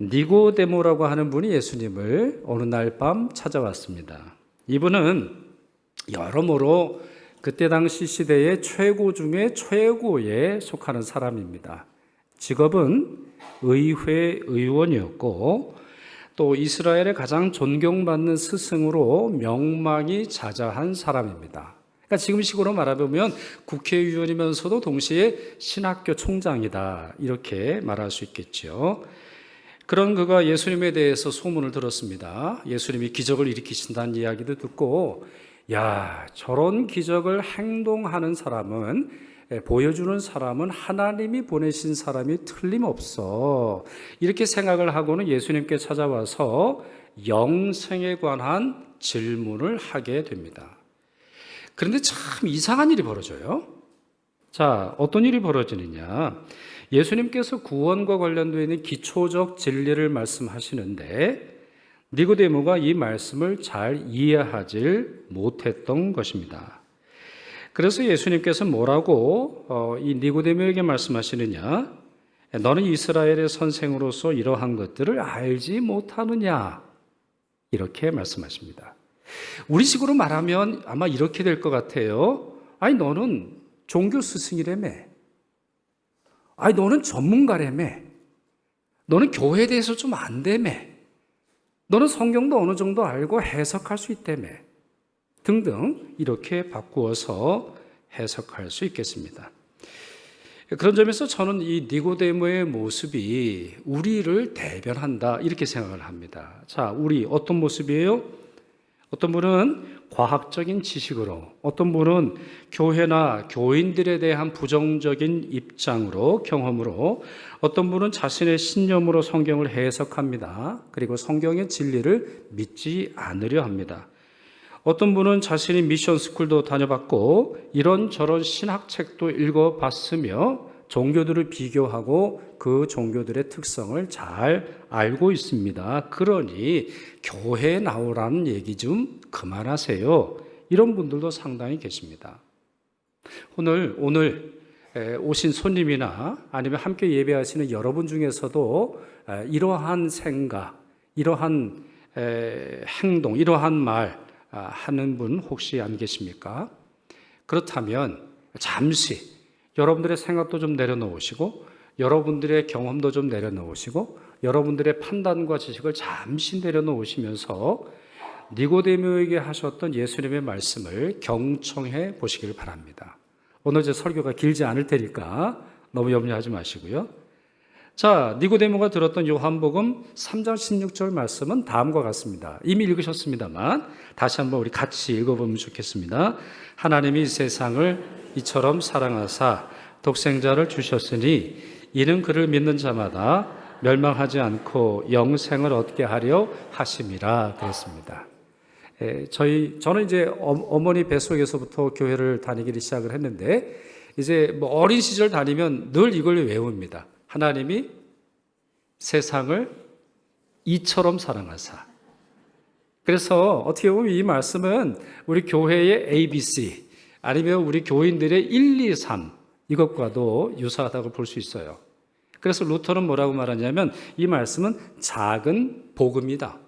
니고데모라고 하는 분이 예수님을 어느 날 밤 찾아왔습니다. 이분은 여러모로 그때 당시 시대의 최고 중에 최고에 속하는 사람입니다. 직업은 의회 의원이었고 또 이스라엘의 가장 존경받는 스승으로 명망이 자자한 사람입니다. 그러니까 지금 식으로 말하면 국회의원이면서도 동시에 신학교 총장이다 이렇게 말할 수 있겠죠. 그런 그가 예수님에 대해서 소문을 들었습니다. 예수님이 기적을 일으키신다는 이야기도 듣고 야 저런 기적을 행동하는 사람은 예, 보여주는 사람은 하나님이 보내신 사람이 틀림없어. 이렇게 생각을 하고는 예수님께 찾아와서 영생에 관한 질문을 하게 됩니다. 그런데 참 이상한 일이 벌어져요. 자, 어떤 일이 벌어지느냐. 예수님께서 구원과 관련되어 있는 기초적 진리를 말씀하시는데 니고데모가 이 말씀을 잘 이해하지 못했던 것입니다. 그래서 예수님께서 뭐라고 어, 이 니고데모에게 말씀하시느냐? 너는 이스라엘의 선생으로서 이러한 것들을 알지 못하느냐? 이렇게 말씀하십니다. 우리식으로 말하면 아마 이렇게 될 것 같아요. 아니 너는 종교 스승이라며. 아니 너는 전문가라며. 너는 교회에 대해서 좀 안다며. 너는 성경도 어느 정도 알고 해석할 수 있다며. 등등 이렇게 바꾸어서 해석할 수 있겠습니다. 그런 점에서 저는 이 니고데모의 모습이 우리를 대변한다 이렇게 생각을 합니다. 자, 우리 어떤 모습이에요? 어떤 분은 과학적인 지식으로, 어떤 분은 교회나 교인들에 대한 부정적인 입장으로, 경험으로, 어떤 분은 자신의 신념으로 성경을 해석합니다. 그리고 성경의 진리를 믿지 않으려 합니다. 어떤 분은 자신이 미션 스쿨도 다녀봤고 이런저런 신학책도 읽어봤으며 종교들을 비교하고 그 종교들의 특성을 잘 알고 있습니다. 그러니 교회에 나오라는 얘기 좀 그만하세요. 이런 분들도 상당히 계십니다. 오늘 오늘 오신 손님이나 아니면 함께 예배하시는 여러분 중에서도 이러한 생각, 이러한 행동, 이러한 말 아, 하는 분 혹시 안 계십니까? 그렇다면 잠시 여러분들의 생각도 좀 내려놓으시고 여러분들의 경험도 좀 내려놓으시고 여러분들의 판단과 지식을 잠시 내려놓으시면서 니고데모에게 하셨던 예수님의 말씀을 경청해 보시길 바랍니다. 오늘 제 설교가 길지 않을 테니까 너무 염려하지 마시고요. 자, 니고데모가 들었던 요한복음 3장 16절 말씀은 다음과 같습니다. 이미 읽으셨습니다만 다시 한번 우리 같이 읽어보면 좋겠습니다. 하나님이 세상을 이처럼 사랑하사 독생자를 주셨으니 이는 그를 믿는 자마다 멸망하지 않고 영생을 얻게 하려 하심이라 그랬습니다. 에, 저희 저는 이제 어머니 뱃속에서부터 교회를 다니기 시작을 했는데 이제 뭐 어린 시절 다니면 늘 이걸 외웁니다. 하나님이 세상을 이처럼 사랑하사. 그래서 어떻게 보면 이 말씀은 우리 교회의 ABC 아니면 우리 교인들의 1, 2, 3 이것과도 유사하다고 볼 수 있어요. 그래서 루터는 뭐라고 말하냐면 이 말씀은 작은 복음이다.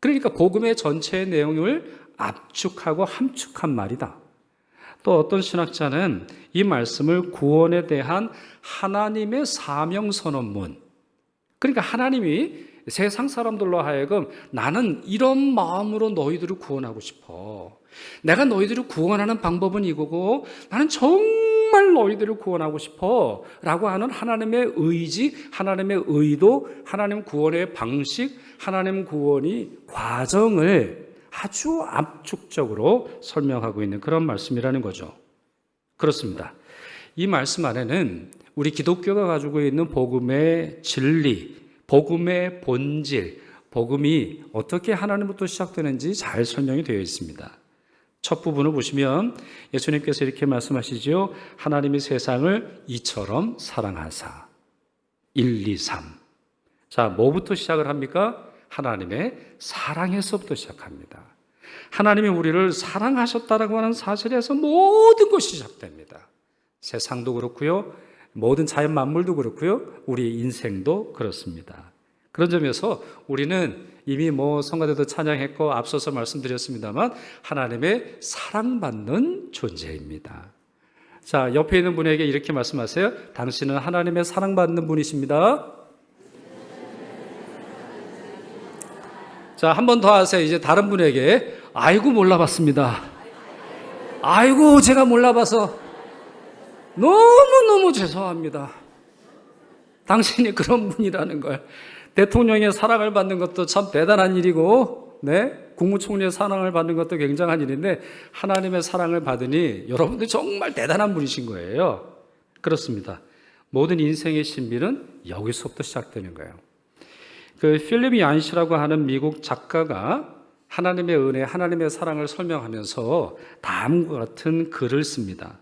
그러니까 복음의 전체 내용을 압축하고 함축한 말이다. 또 어떤 신학자는 이 말씀을 구원에 대한 하나님의 사명 선언문. 그러니까 하나님이 세상 사람들로 하여금 나는 이런 마음으로 너희들을 구원하고 싶어. 내가 너희들을 구원하는 방법은 이거고 나는 정말 너희들을 구원하고 싶어. 라고 하는 하나님의 의지, 하나님의 의도, 하나님 구원의 방식, 하나님 구원이 과정을 아주 압축적으로 설명하고 있는 그런 말씀이라는 거죠. 그렇습니다. 이 말씀 안에는 우리 기독교가 가지고 있는 복음의 진리, 복음의 본질, 복음이 어떻게 하나님부터 시작되는지 잘 설명이 되어 있습니다. 첫 부분을 보시면 예수님께서 이렇게 말씀하시죠. 하나님이 세상을 이처럼 사랑하사. 1, 2, 3. 자, 뭐부터 시작을 합니까? 하나님의 사랑에서부터 시작합니다. 하나님이 우리를 사랑하셨다라고 하는 사실에서 모든 것이 시작됩니다. 세상도 그렇고요. 모든 자연 만물도 그렇고요. 우리 인생도 그렇습니다. 그런 점에서 우리는 이미 뭐 성가대도 찬양했고 앞서서 말씀드렸습니다만 하나님의 사랑받는 존재입니다. 자, 옆에 있는 분에게 이렇게 말씀하세요. 당신은 하나님의 사랑받는 분이십니다. 자, 한 번 더 하세요. 이제 다른 분에게 아이고 몰라봤습니다. 아이고 제가 몰라봐서 너무너무 죄송합니다. 당신이 그런 분이라는 걸 대통령의 사랑을 받는 것도 참 대단한 일이고 네? 국무총리의 사랑을 받는 것도 굉장한 일인데 하나님의 사랑을 받으니 여러분들 정말 대단한 분이신 거예요. 그렇습니다. 모든 인생의 신비는 여기서부터 시작되는 거예요. 그 필립 얀시라고 하는 미국 작가가 하나님의 은혜, 하나님의 사랑을 설명하면서 다음과 같은 글을 씁니다.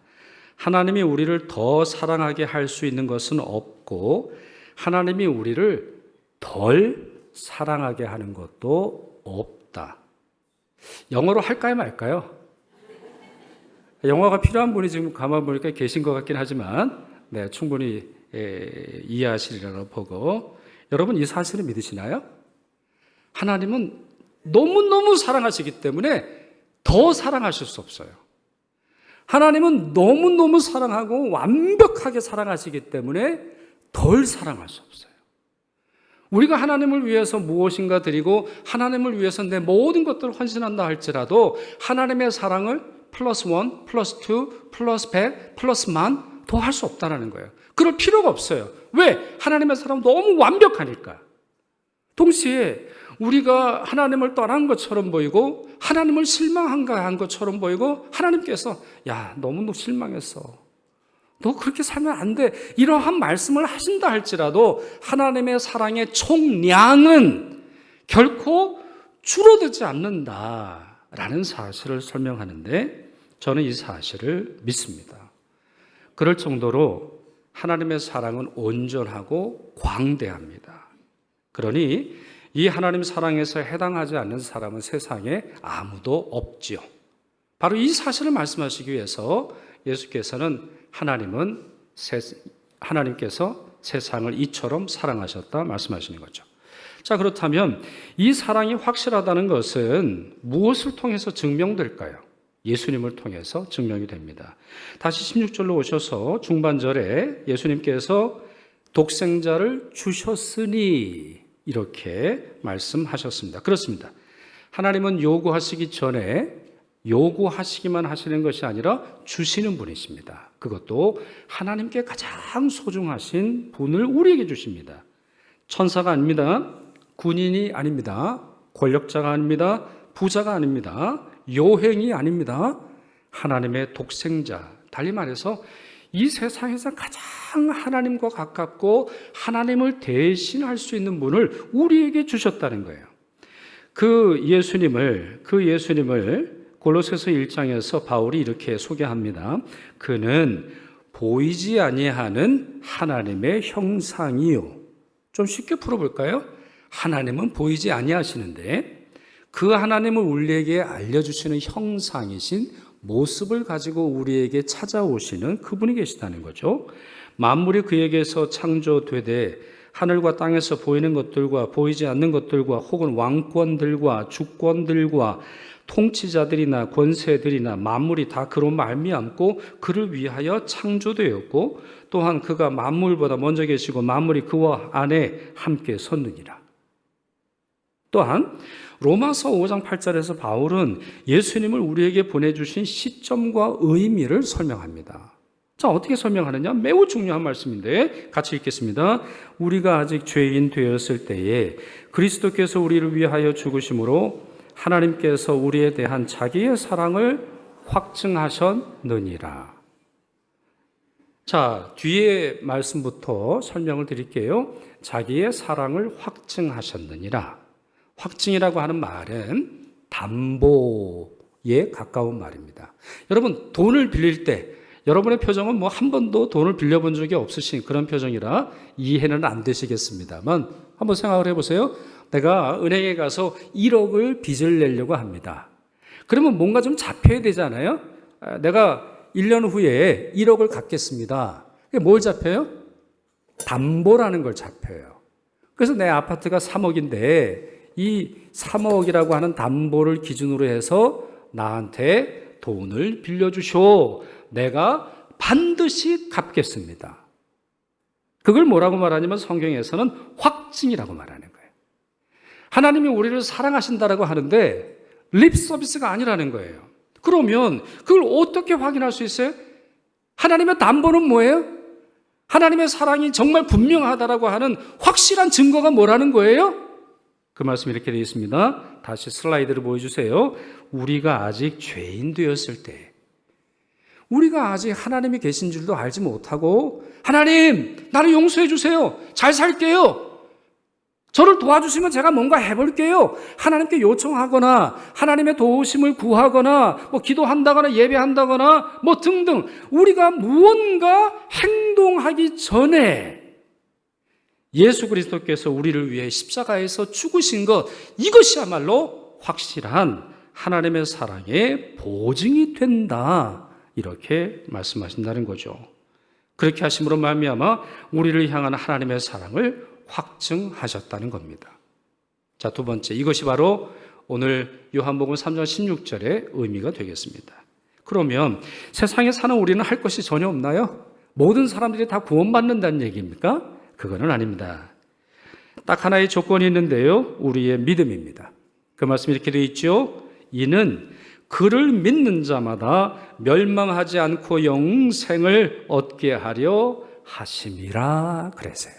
하나님이 우리를 더 사랑하게 할 수 있는 것은 없고 하나님이 우리를 덜 사랑하게 하는 것도 없다. 영어로 할까요, 말까요? 영어가 필요한 분이 지금 가만 보니까 계신 것 같긴 하지만, 네, 충분히 에, 이해하시리라고 보고, 여러분 이 사실을 믿으시나요? 하나님은 너무너무 사랑하시기 때문에 더 사랑하실 수 없어요. 하나님은 너무너무 사랑하고 완벽하게 사랑하시기 때문에 덜 사랑할 수 없어요. 우리가 하나님을 위해서 무엇인가 드리고 하나님을 위해서 내 모든 것들을 헌신한다 할지라도 하나님의 사랑을 플러스 원, 플러스 투, 플러스 백, 플러스 만 더 할 수 없다는 거예요. 그럴 필요가 없어요. 왜? 하나님의 사랑은 너무 완벽하니까. 동시에 우리가 하나님을 떠난 것처럼 보이고 하나님을 실망한가 한 것처럼 보이고 하나님께서 야 너무 실망했어. 너 그렇게 살면 안 돼. 이러한 말씀을 하신다 할지라도 하나님의 사랑의 총량은 결코 줄어들지 않는다라는 사실을 설명하는데 저는 이 사실을 믿습니다. 그럴 정도로 하나님의 사랑은 온전하고 광대합니다. 그러니 이 하나님 사랑에서 해당하지 않는 사람은 세상에 아무도 없지요. 바로 이 사실을 말씀하시기 위해서 예수께서는 하나님은 세, 하나님께서 세상을 이처럼 사랑하셨다 말씀하시는 거죠. 자, 그렇다면 이 사랑이 확실하다는 것은 무엇을 통해서 증명될까요? 예수님을 통해서 증명이 됩니다. 다시 16절로 오셔서 중반절에 예수님께서 독생자를 주셨으니 이렇게 말씀하셨습니다. 그렇습니다. 하나님은 요구하시기 전에 요구하시기만 하시는 것이 아니라 주시는 분이십니다. 그것도 하나님께 가장 소중하신 분을 우리에게 주십니다. 천사가 아닙니다. 군인이 아닙니다. 권력자가 아닙니다. 부자가 아닙니다. 요행이 아닙니다. 하나님의 독생자. 달리 말해서 이 세상에서 가장 하나님과 가깝고 하나님을 대신할 수 있는 분을 우리에게 주셨다는 거예요. 그 예수님을 그 예수님을 골로새서 1장에서 바울이 이렇게 소개합니다. 그는 보이지 아니하는 하나님의 형상이요. 좀 쉽게 풀어 볼까요? 하나님은 보이지 아니하시는데 그 하나님을 우리에게 알려주시는 형상이신 모습을 가지고 우리에게 찾아오시는 그분이 계시다는 거죠. 만물이 그에게서 창조되되 하늘과 땅에서 보이는 것들과 보이지 않는 것들과 혹은 왕권들과 주권들과 통치자들이나 권세들이나 만물이 다 그로 말미암고 그를 위하여 창조되었고 또한 그가 만물보다 먼저 계시고 만물이 그와 안에 함께 섰느니라. 또한 로마서 5장 8절에서 바울은 예수님을 우리에게 보내주신 시점과 의미를 설명합니다. 자, 어떻게 설명하느냐? 매우 중요한 말씀인데 같이 읽겠습니다. 우리가 아직 죄인 되었을 때에 그리스도께서 우리를 위하여 죽으심으로 하나님께서 우리에 대한 자기의 사랑을 확증하셨느니라. 자, 뒤에 말씀부터 설명을 드릴게요. 자기의 사랑을 확증하셨느니라. 확증이라고 하는 말은 담보에 가까운 말입니다. 여러분, 돈을 빌릴 때 여러분의 표정은 뭐 한 번도 돈을 빌려본 적이 없으신 그런 표정이라 이해는 안 되시겠습니다만 한번 생각을 해보세요. 내가 은행에 가서 1억을 빚을 내려고 합니다. 그러면 뭔가 좀 잡혀야 되잖아요. 아, 내가 1년 후에 1억을 갚겠습니다. 뭘 잡혀요? 담보라는 걸 잡혀요. 그래서 내 아파트가 3억인데 이 3억이라고 하는 담보를 기준으로 해서 나한테 돈을 빌려주쇼. 내가 반드시 갚겠습니다. 그걸 뭐라고 말하냐면 성경에서는 확증이라고 말하는 거예요. 하나님이 우리를 사랑하신다라고 하는데 립 서비스가 아니라는 거예요. 그러면 그걸 어떻게 확인할 수 있어요? 하나님의 담보는 뭐예요? 하나님의 사랑이 정말 분명하다라고 하는 확실한 증거가 뭐라는 거예요? 그 말씀 이렇게 되어 있습니다. 다시 슬라이드를 보여주세요. 우리가 아직 죄인 되었을 때, 우리가 아직 하나님이 계신 줄도 알지 못하고, 하나님, 나를 용서해 주세요. 잘 살게요. 저를 도와주시면 제가 뭔가 해볼게요. 하나님께 요청하거나, 하나님의 도우심을 구하거나, 뭐 기도한다거나, 예배한다거나, 뭐 등등. 우리가 무언가 행동하기 전에 예수 그리스도께서 우리를 위해 십자가에서 죽으신 것, 이것이야말로 확실한 하나님의 사랑의 보증이 된다. 이렇게 말씀하신다는 거죠. 그렇게 하심으로 말미암아 우리를 향한 하나님의 사랑을 확증하셨다는 겁니다. 자, 두 번째. 이것이 바로 오늘 요한복음 3장 16절의 의미가 되겠습니다. 그러면 세상에 사는 우리는 할 것이 전혀 없나요? 모든 사람들이 다 구원받는다는 얘기입니까? 그거는 아닙니다. 딱 하나의 조건이 있는데요. 우리의 믿음입니다. 그 말씀이 이렇게 되어 있죠. 이는 그를 믿는 자마다 멸망하지 않고 영생을 얻게 하려 하심이라 그래서요.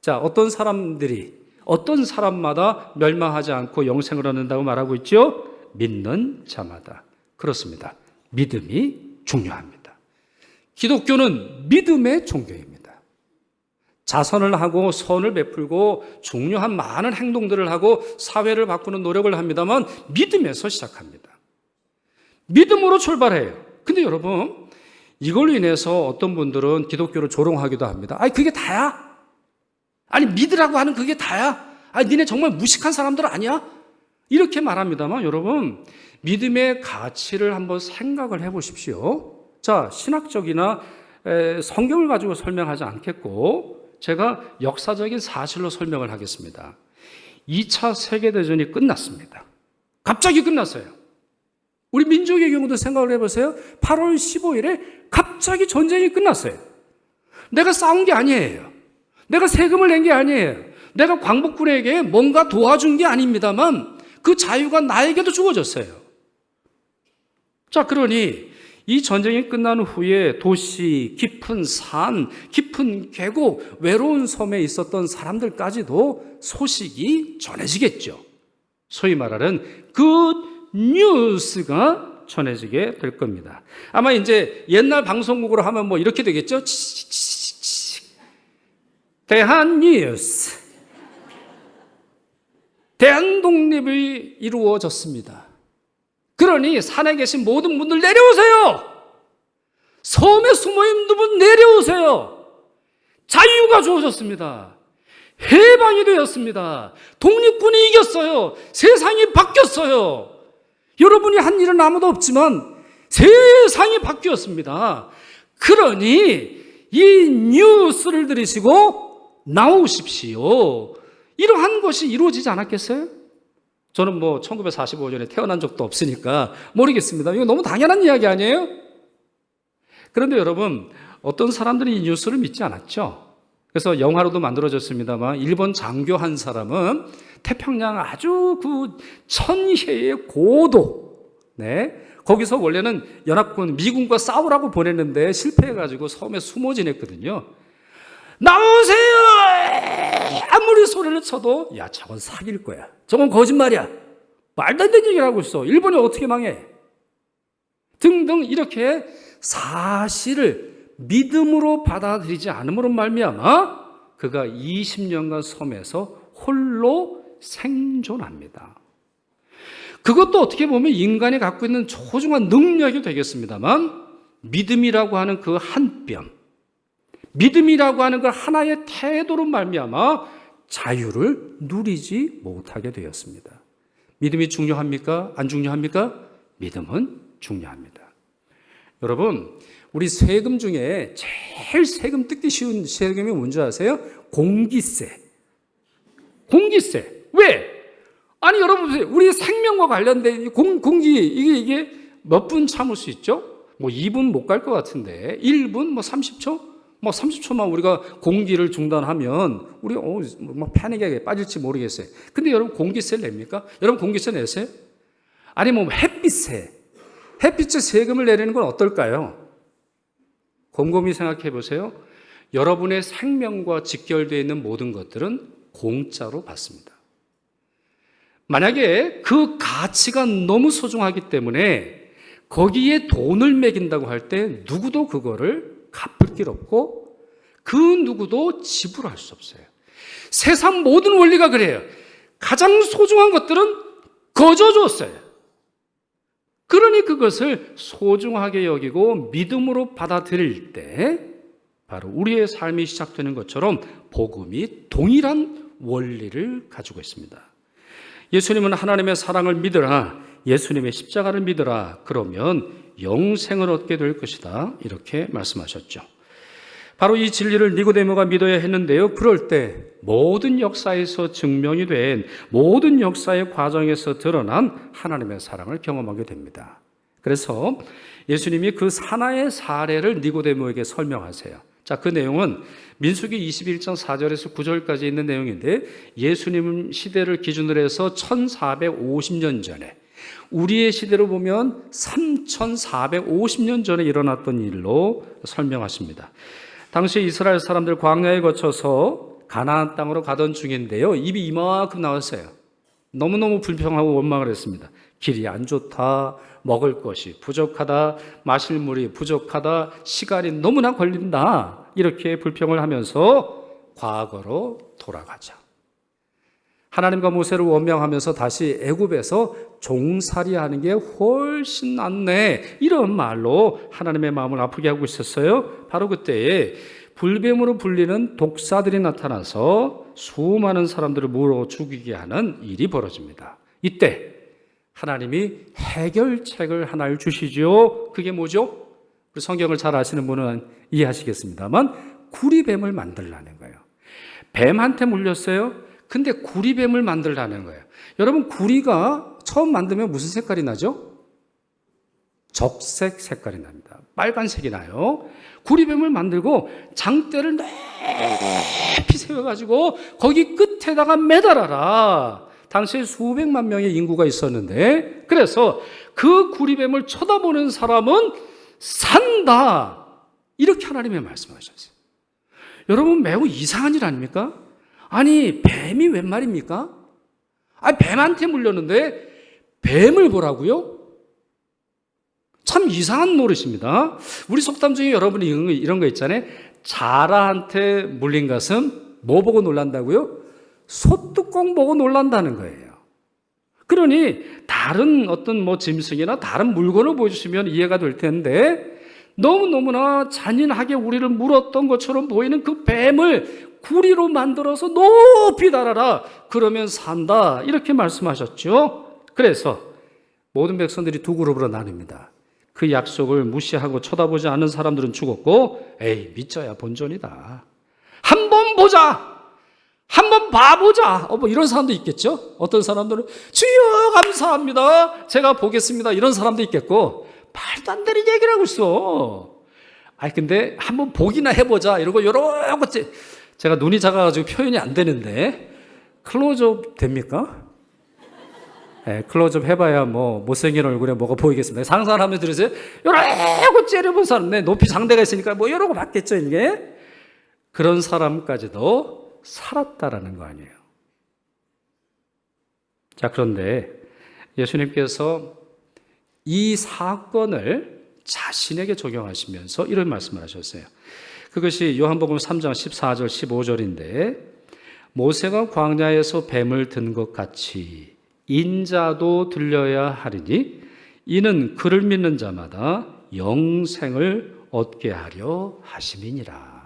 자, 어떤 사람들이 어떤 사람마다 멸망하지 않고 영생을 얻는다고 말하고 있죠? 믿는 자마다. 그렇습니다. 믿음이 중요합니다. 기독교는 믿음의 종교입니다. 자선을 하고 선을 베풀고 중요한 많은 행동들을 하고 사회를 바꾸는 노력을 합니다만 믿음에서 시작합니다. 믿음으로 출발해요. 근데 여러분, 이걸로 인해서 어떤 분들은 기독교를 조롱하기도 합니다. 아니, 그게 다야? 아니, 믿으라고 하는 그게 다야? 아니, 니네 정말 무식한 사람들 아니야? 이렇게 말합니다만 여러분, 믿음의 가치를 한번 생각을 해 보십시오. 자, 신학적이나 에, 성경을 가지고 설명하지 않겠고, 제가 역사적인 사실로 설명을 하겠습니다. 2차 세계대전이 끝났습니다. 갑자기 끝났어요. 우리 민족의 경우도 생각을 해보세요. 8월 15일에 갑자기 전쟁이 끝났어요. 내가 싸운 게 아니에요. 내가 세금을 낸 게 아니에요. 내가 광복군에게 뭔가 도와준 게 아닙니다만 그 자유가 나에게도 주어졌어요. 자, 그러니 이 전쟁이 끝난 후에 도시, 깊은 산, 깊은 계곡, 외로운 섬에 있었던 사람들까지도 소식이 전해지겠죠. 소위 말하는 굿 뉴스가 전해지게 될 겁니다. 아마 이제 옛날 방송국으로 하면 뭐 이렇게 되겠죠? 대한 뉴스. 대한 독립이 이루어졌습니다. 그러니 산에 계신 모든 분들 내려오세요. 섬에 숨어 있는 분 내려오세요. 자유가 주어졌습니다. 해방이 되었습니다. 독립군이 이겼어요. 세상이 바뀌었어요. 여러분이 한 일은 아무도 없지만 세상이 바뀌었습니다. 그러니 이 뉴스를 들으시고 나오십시오. 이러한 것이 이루어지지 않았겠어요? 저는 뭐 1945년에 태어난 적도 없으니까 모르겠습니다. 이거 너무 당연한 이야기 아니에요? 그런데 여러분, 어떤 사람들이 이 뉴스를 믿지 않았죠? 그래서 영화로도 만들어졌습니다만, 일본 장교 한 사람은 태평양 아주 그 천혜의 고도, 네. 거기서 원래는 연합군, 미군과 싸우라고 보냈는데 실패해가지고 섬에 숨어 지냈거든요. 나오세요! 아무리 소리를 쳐도, 야, 저건 사귈 거야. 저건 거짓말이야. 말도 안 되는 얘기를 하고 있어. 일본이 어떻게 망해? 등등 이렇게 사실을 믿음으로 받아들이지 않음으로 말미암아 그가 20년간 섬에서 홀로 생존합니다. 그것도 어떻게 보면 인간이 갖고 있는 소중한 능력이 되겠습니다만 믿음이라고 하는 그 한 뼘, 믿음이라고 하는 그 하나의 태도로 말미암아 자유를 누리지 못하게 되었습니다. 믿음이 중요합니까? 안 중요합니까? 믿음은 중요합니다. 여러분, 우리 세금 중에 제일 세금 뜯기 쉬운 세금이 뭔지 아세요? 공기세. 공기세. 왜? 아니 여러분 보세요. 우리 생명과 관련된 이 공, 공기 이게 이게 몇 분 참을 수 있죠? 뭐 2분 못 갈 것 같은데 1분 뭐 30초? 뭐 30초만 우리가 공기를 중단하면 우리 어, 뭐 패닉에 빠질지 모르겠어요. 근데 여러분 공기세를 냅니까? 여러분 공기세 내세요? 아니 뭐 햇빛세. 햇빛에 세금을 내리는 건 어떨까요? 곰곰이 생각해 보세요. 여러분의 생명과 직결되어 있는 모든 것들은 공짜로 받습니다. 만약에 그 가치가 너무 소중하기 때문에 거기에 돈을 매긴다고 할 때 누구도 그거를 없고 그 누구도 지불할 수 없어요. 세상 모든 원리가 그래요. 가장 소중한 것들은 거저 줬어요. 그러니 그것을 소중하게 여기고 믿음으로 받아들일 때 바로 우리의 삶이 시작되는 것처럼 복음이 동일한 원리를 가지고 있습니다. 예수님은 하나님의 사랑을 믿으라, 예수님의 십자가를 믿으라, 그러면 영생을 얻게 될 것이다. 이렇게 말씀하셨죠. 바로 이 진리를 니고데모가 믿어야 했는데요. 그럴 때 모든 역사에서 증명이 된 모든 역사의 과정에서 드러난 하나님의 사랑을 경험하게 됩니다. 그래서 예수님이 그 사나의 사례를 니고데모에게 설명하세요. 자, 그 내용은 민수기 21장 4절에서 9절까지 있는 내용인데 예수님 시대를 기준으로 해서 1450년 전에 우리의 시대로 보면 3450년 전에 일어났던 일로 설명하십니다. 당시 이스라엘 사람들 광야에 거쳐서 가나안 땅으로 가던 중인데요. 입이 이만큼 나왔어요. 너무너무 불평하고 원망을 했습니다. 길이 안 좋다, 먹을 것이 부족하다, 마실 물이 부족하다, 시간이 너무나 걸린다. 이렇게 불평을 하면서 과거로 돌아가자. 하나님과 모세를 원명하면서 다시 애굽에서 종살이하는 게 훨씬 낫네. 이런 말로 하나님의 마음을 아프게 하고 있었어요. 바로 그때에 불뱀으로 불리는 독사들이 나타나서 수많은 사람들을 물어 죽이게 하는 일이 벌어집니다. 이때 하나님이 해결책을 하나를 주시죠. 그게 뭐죠? 우리 성경을 잘 아시는 분은 이해하시겠습니다만 구리뱀을 만들라는 거예요. 뱀한테 물렸어요. 근데 구리뱀을 만들라는 거예요. 여러분 구리가 처음 만들면 무슨 색깔이 나죠? 적색 색깔이 납니다. 빨간색이 나요. 구리뱀을 만들고 장대를 높이 세워가지고 거기 끝에다가 매달아라. 당시에 수백만 명의 인구가 있었는데 그래서 그 구리뱀을 쳐다보는 사람은 산다. 이렇게 하나님의 말씀하셨어요. 여러분 매우 이상한 일 아닙니까? 아니 뱀이 웬 말입니까? 아 뱀한테 물렸는데 뱀을 보라고요? 참 이상한 노릇입니다. 우리 속담 중에 여러분이 이런 거, 있잖아요. 자라한테 물린 것은 뭐 보고 놀란다고요? 소뚜껑 보고 놀란다는 거예요. 그러니 다른 어떤 뭐 짐승이나 다른 물건을 보여주시면 이해가 될 텐데 너무너무나 잔인하게 우리를 물었던 것처럼 보이는 그 뱀을 구리로 만들어서 높이 달아라. 그러면 산다. 이렇게 말씀하셨죠. 그래서 모든 백성들이 두 그룹으로 나뉩니다. 그 약속을 무시하고 쳐다보지 않은 사람들은 죽었고, 에이, 믿져야 본전이다. 한 번 보자! 한번 봐보자! 어, 뭐 이런 사람도 있겠죠? 어떤 사람들은, 주여, 감사합니다. 제가 보겠습니다. 이런 사람도 있겠고, 말도 안 되는 얘기를 하고 있어. 아니, 근데 한번 보기나 해보자. 이러고 여러 가지. 제가 눈이 작아가지고 표현이 안 되는데, 클로즈업 됩니까? 네, 클로즈업 해봐야 뭐 못생긴 얼굴에 뭐가 보이겠습니다. 상상을 하면 들으세요. 여러 고 째려본 사람, 네, 높이 장대가 있으니까 뭐 여러 고 봤겠죠, 이게? 그런 사람까지도 살았다라는 거 아니에요. 자, 그런데 예수님께서 이 사건을 자신에게 적용하시면서 이런 말씀을 하셨어요. 그것이 요한복음 3장 14절 15절인데 모세가 광야에서 뱀을 든 것 같이 인자도 들려야 하리니 이는 그를 믿는 자마다 영생을 얻게 하려 하심이니라.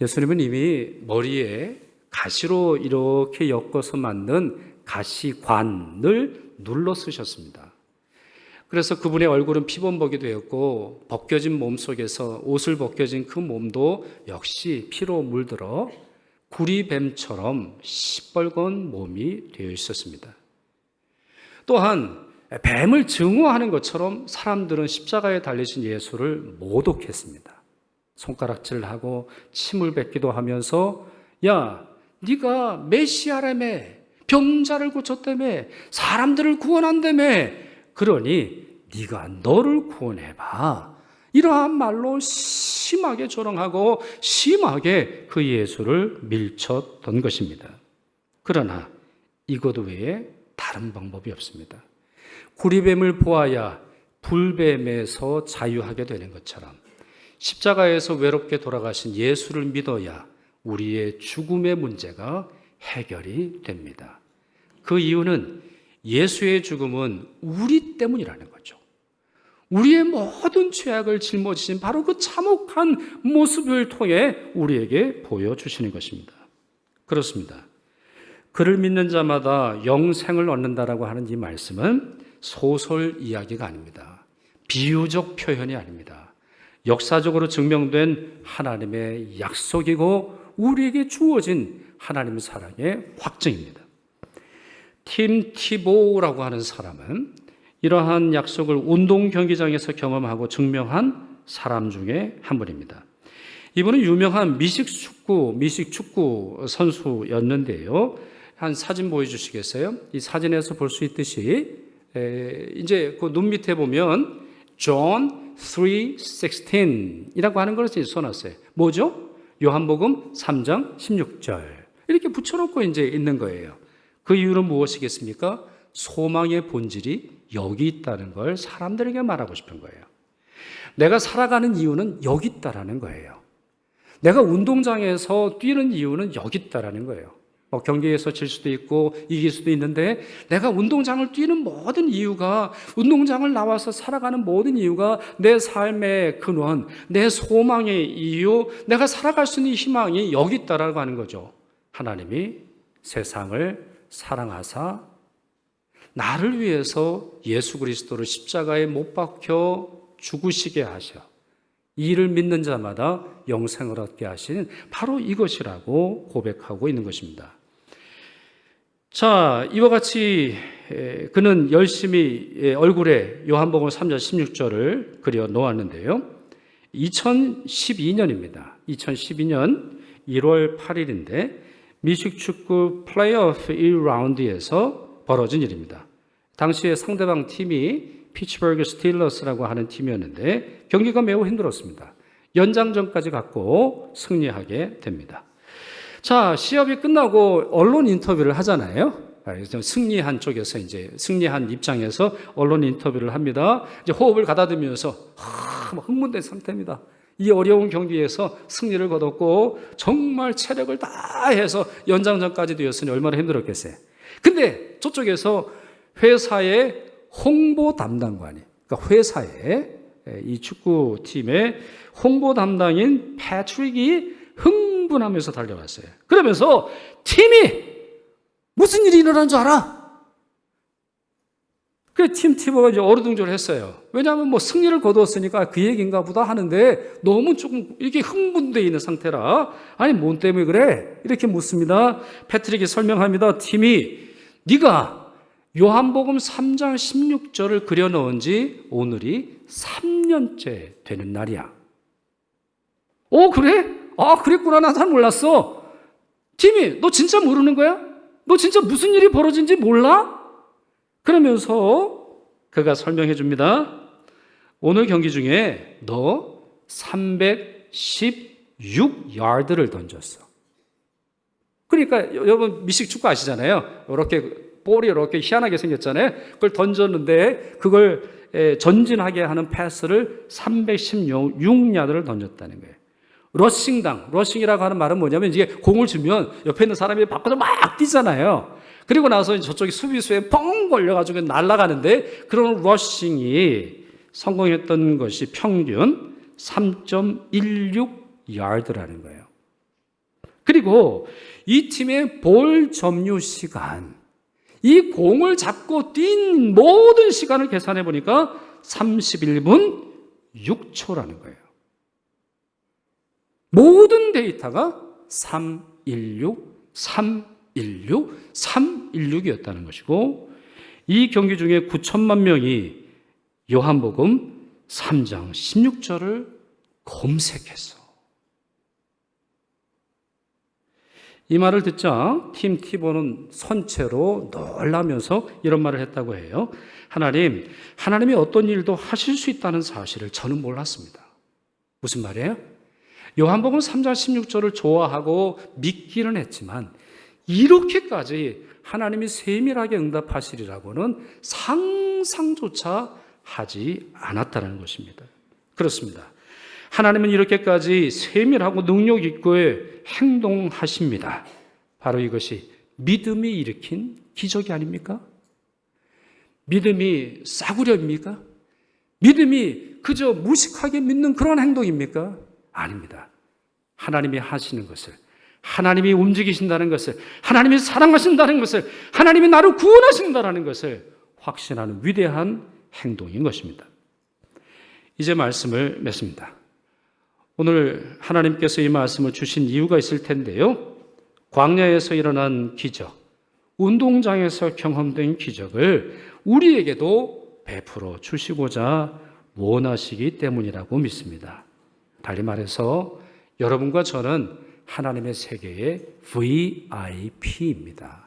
예수님은 이미 머리에 가시로 이렇게 엮어서 만든 가시관을 눌러 쓰셨습니다. 그래서 그분의 얼굴은 피범벅이 되었고 벗겨진 몸 속에서 옷을 벗겨진 그 몸도 역시 피로 물들어 구리뱀처럼 시뻘건 몸이 되어 있었습니다. 또한 뱀을 증오하는 것처럼 사람들은 십자가에 달리신 예수를 모독했습니다. 손가락질을 하고 침을 뱉기도 하면서 야, 네가 메시아라며 병자를 고쳤다며 사람들을 구원한다며 그러니 네가 너를 구원해 봐. 이러한 말로 심하게 조롱하고 심하게 그 예수를 밀쳤던 것입니다. 그러나 이것 외에 다른 방법이 없습니다. 구리뱀을 보아야 불뱀에서 자유하게 되는 것처럼 십자가에서 외롭게 돌아가신 예수를 믿어야 우리의 죽음의 문제가 해결이 됩니다. 그 이유는 예수의 죽음은 우리 때문이라는 거죠. 우리의 모든 죄악을 짊어지신 바로 그 참혹한 모습을 통해 우리에게 보여주시는 것입니다. 그렇습니다. 그를 믿는 자마다 영생을 얻는다라고 하는 이 말씀은 소설 이야기가 아닙니다. 비유적 표현이 아닙니다. 역사적으로 증명된 하나님의 약속이고 우리에게 주어진 하나님의 사랑의 확증입니다. 팀 티보라고 하는 사람은 이러한 약속을 운동 경기장에서 경험하고 증명한 사람 중에 한 분입니다. 이분은 유명한 미식 축구, 미식 축구 선수였는데요. 한 사진 보여주시겠어요? 이 사진에서 볼 수 있듯이 에, 이제 그 눈 밑에 보면 John 3:16 이라고 하는 것을 써놨어요. 뭐죠? 요한복음 3장 16절 이렇게 붙여놓고 이제 있는 거예요. 그 이유는 무엇이겠습니까? 소망의 본질이 여기 있다는 걸 사람들에게 말하고 싶은 거예요. 내가 살아가는 이유는 여기 있다라는 거예요. 내가 운동장에서 뛰는 이유는 여기 있다라는 거예요. 뭐 경기에서 질 수도 있고 이길 수도 있는데 내가 운동장을 뛰는 모든 이유가 운동장을 나와서 살아가는 모든 이유가 내 삶의 근원, 내 소망의 이유, 내가 살아갈 수 있는 희망이 여기 있다라고 하는 거죠. 하나님이 세상을 사랑하사 나를 위해서 예수 그리스도를 십자가에 못 박혀 죽으시게 하셔. 이를 믿는 자마다 영생을 얻게 하시는 바로 이것이라고 고백하고 있는 것입니다. 자, 이와 같이 그는 열심히 얼굴에 요한복음 3장 16절을 그려 놓았는데요. 2012년입니다. 2012년 1월 8일인데 미식 축구 플레이오프 1라운드에서 벌어진 일입니다. 당시에 상대방 팀이 피츠버그 스틸러스라고 하는 팀이었는데 경기가 매우 힘들었습니다. 연장전까지 갔고 승리하게 됩니다. 자, 시합이 끝나고 언론 인터뷰를 하잖아요. 승리한 쪽에서 이제 승리한 입장에서 언론 인터뷰를 합니다. 이제 호흡을 가다듬으면서 하, 흥분된 상태입니다. 이 어려운 경기에서 승리를 거뒀고 정말 체력을 다 해서 연장전까지 되었으니 얼마나 힘들었겠어요. 근데 저쪽에서 회사의 홍보 담당관이, 그러니까 회사의 이 축구팀의 홍보 담당인 패트릭이 흥분하면서 달려왔어요. 그러면서 팀이 무슨 일이 일어난 줄 알아? 그 팀 티버가 이제 어루둥절 했어요. 왜냐하면 뭐 승리를 거두었으니까 그 얘기인가 보다 하는데 너무 조금 이렇게 흥분되어 있는 상태라 아니 뭔 때문에 그래? 이렇게 묻습니다. 패트릭이 설명합니다. 팀이 네가 요한복음 3장 16절을 그려놓은 지 오늘이 3년째 되는 날이야. 오 그래? 아 그랬구나 난잘 몰랐어. 팀이 너 진짜 모르는 거야? 너 진짜 무슨 일이 벌어진지 몰라? 그러면서 그가 설명해 줍니다. 오늘 경기 중에 너 316야드를 던졌어. 그러니까 여러분 미식 축구 아시잖아요. 이렇게 볼이 이렇게 희한하게 생겼잖아요. 그걸 던졌는데 그걸 전진하게 하는 패스를 316야드를 던졌다는 거예요. 러싱당, 러싱이라고 하는 말은 뭐냐면 이게 공을 주면 옆에 있는 사람이 바꿔서 막 뛰잖아요. 그리고 나서 저쪽에 수비수에 뻥 걸려가지고 날아가는데 그런 러싱이 성공했던 것이 평균 3.16 야드라는 거예요. 그리고 이 팀의 볼 점유 시간, 이 공을 잡고 뛴 모든 시간을 계산해 보니까 31분 6초라는 거예요. 모든 데이터가 3, 316, 316, 316이었다는 것이고 이 경기 중에 9천만 명이 요한복음 3장 16절을 검색했어. 이 말을 듣자 팀 티보는 선체로 놀라면서 이런 말을 했다고 해요. 하나님, 하나님이 어떤 일도 하실 수 있다는 사실을 저는 몰랐습니다. 무슨 말이에요? 요한복음 3장 16절을 좋아하고 믿기는 했지만 이렇게까지 하나님이 세밀하게 응답하시리라고는 상상조차 하지 않았다는 것입니다. 그렇습니다. 하나님은 이렇게까지 세밀하고 능력 있고 행동하십니다. 바로 이것이 믿음이 일으킨 기적이 아닙니까? 믿음이 싸구려입니까? 믿음이 그저 무식하게 믿는 그런 행동입니까? 아닙니다. 하나님이 하시는 것을, 하나님이 움직이신다는 것을, 하나님이 사랑하신다는 것을, 하나님이 나를 구원하신다는 것을 확신하는 위대한 행동인 것입니다. 이제 말씀을 맺습니다. 오늘 하나님께서 이 말씀을 주신 이유가 있을 텐데요. 광야에서 일어난 기적, 운동장에서 경험된 기적을 우리에게도 베풀어 주시고자 원하시기 때문이라고 믿습니다. 달리 말해서 여러분과 저는 하나님의 세계의 VIP입니다.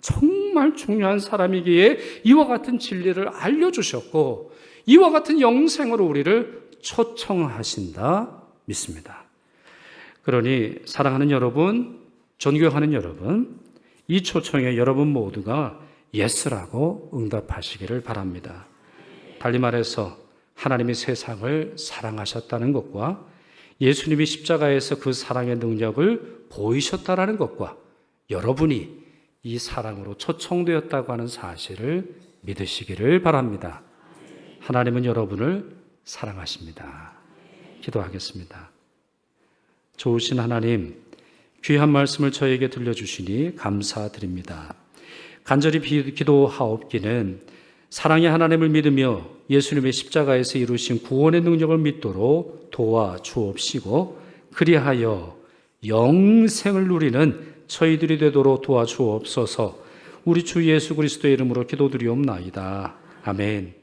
정말 중요한 사람이기에 이와 같은 진리를 알려주셨고 이와 같은 영생으로 우리를 초청하신다 믿습니다. 그러니 사랑하는 여러분, 존경하는 여러분, 이 초청에 여러분 모두가 예스라고 응답하시기를 바랍니다. 달리 말해서 하나님이 세상을 사랑하셨다는 것과 예수님이 십자가에서 그 사랑의 능력을 보이셨다라는 것과 여러분이 이 사랑으로 초청되었다고 하는 사실을 믿으시기를 바랍니다. 하나님은 여러분을 사랑하십니다. 기도하겠습니다. 좋으신 하나님, 귀한 말씀을 저에게 들려주시니 감사드립니다. 간절히 기도하옵기는 사랑의 하나님을 믿으며 예수님의 십자가에서 이루신 구원의 능력을 믿도록 도와 주옵시고 그리하여 영생을 누리는 저희들이 되도록 도와 주옵소서 우리 주 예수 그리스도의 이름으로 기도드리옵나이다. 아멘.